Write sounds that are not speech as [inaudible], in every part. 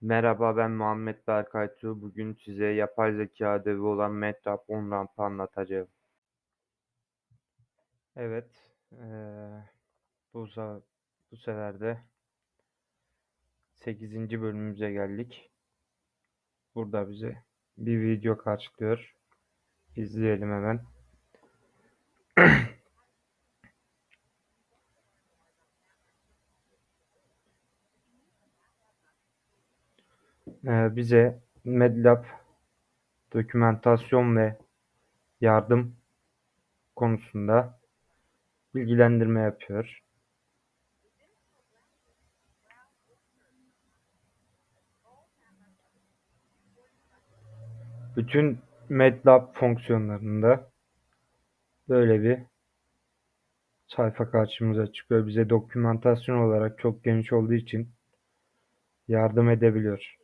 Merhaba, ben Muhammed Berkay Tuğ. Bugün size yapay zeka ödevi olan MATLAB OnRamp'ı anlatacağım. Evet, eee, bu, bu sefer de 8. bölümümüze geldik. Burada bize bir video karşılıyor. İzleyelim hemen. [clears throat] bize MATLAB dokümantasyon ve yardım konusunda bilgilendirme yapıyor. Bütün MATLAB fonksiyonlarında böyle bir sayfa karşımıza çıkıyor. Bize dokümantasyon olarak çok geniş olduğu için yardım edebiliyor.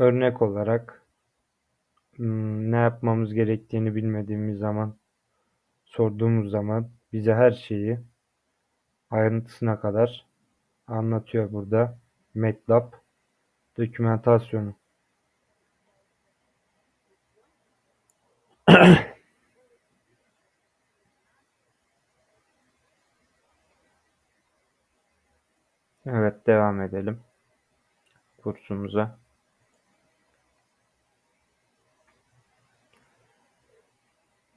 Örnek olarak hmm, ne yapmamız gerektiğini bilmediğimiz zaman sorduğumuz zaman bize her şeyi ayrıntısına kadar anlatıyor burada MATLAB dokümantasyonu. [clears throat] Evet devam edelim kursumuza.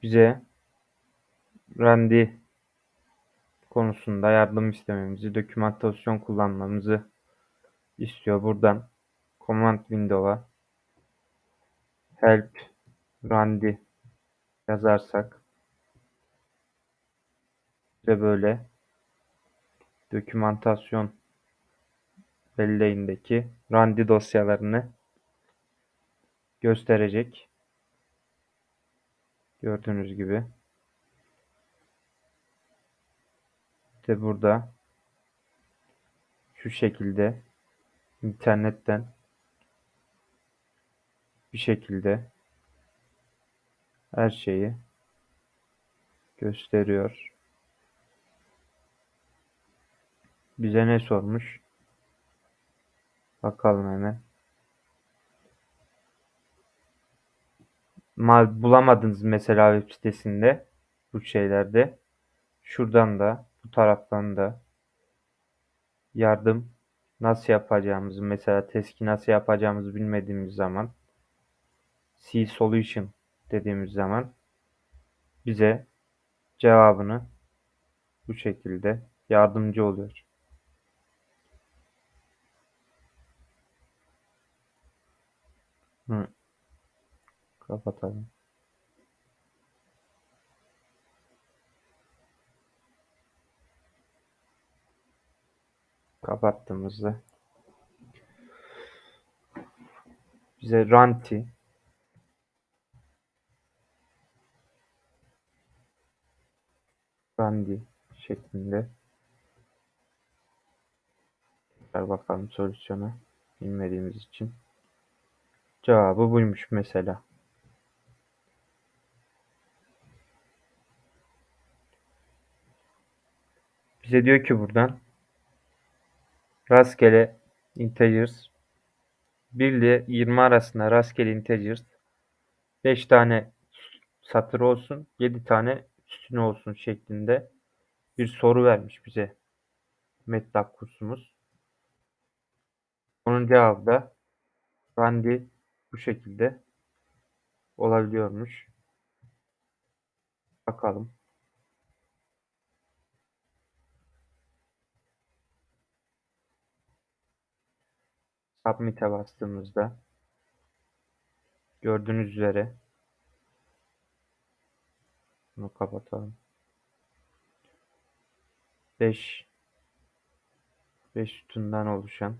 Bize Randy konusunda yardım istememizi, dokümantasyon kullanmamızı istiyor. Buradan Command Window'a Help Randy yazarsak bize böyle dokümantasyon belleğindeki Randy dosyalarını gösterecek. Gördüğünüz gibi. İşte burada şu şekilde internetten bir şekilde her şeyi gösteriyor. Bize ne sormuş? Bakalım hemen. Bulamadınız mesela web sitesinde bu şeylerde. Şuradan da bu taraftan da yardım nasıl yapacağımızı mesela testi nasıl yapacağımızı bilmediğimiz zaman C solution dediğimiz zaman bize cevabını bu şekilde yardımcı oluyor. Hı. Kapatalım. Kapattığımızda bize Ranti Randy şeklinde Tekrar bakalım solüsyona bilmediğimiz için. Cevabı buymuş mesela. Bize diyor ki buradan rastgele integers 1 ile 20 arasında rastgele integers 5 tane satır olsun 7 tane sütun olsun şeklinde bir soru vermiş bize MATLAB kursumuz. Onun cevabı da Randy bu şekilde olabiliyormuş. Bakalım. Submit'e bastığımızda gördüğünüz üzere bunu kapatalım. 5 5 sütundan oluşan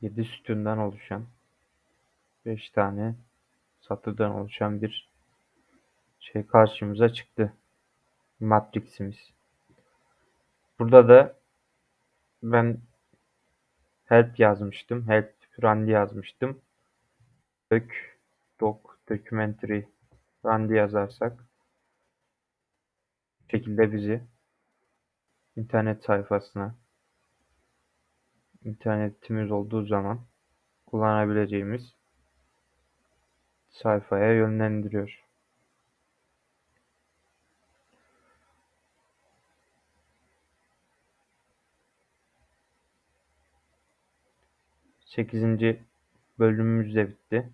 7 sütundan oluşan 5 tane satırdan oluşan bir şey karşımıza çıktı. Matriximiz. Burada da ben help yazmıştım. Help Randy yazmıştım. Dök, doc, documentary Randy yazarsak şekilde bizi internet sayfasına internetimiz olduğu zaman kullanabileceğimiz sayfaya yönlendiriyor. Sekizinci bölümümüz de bitti.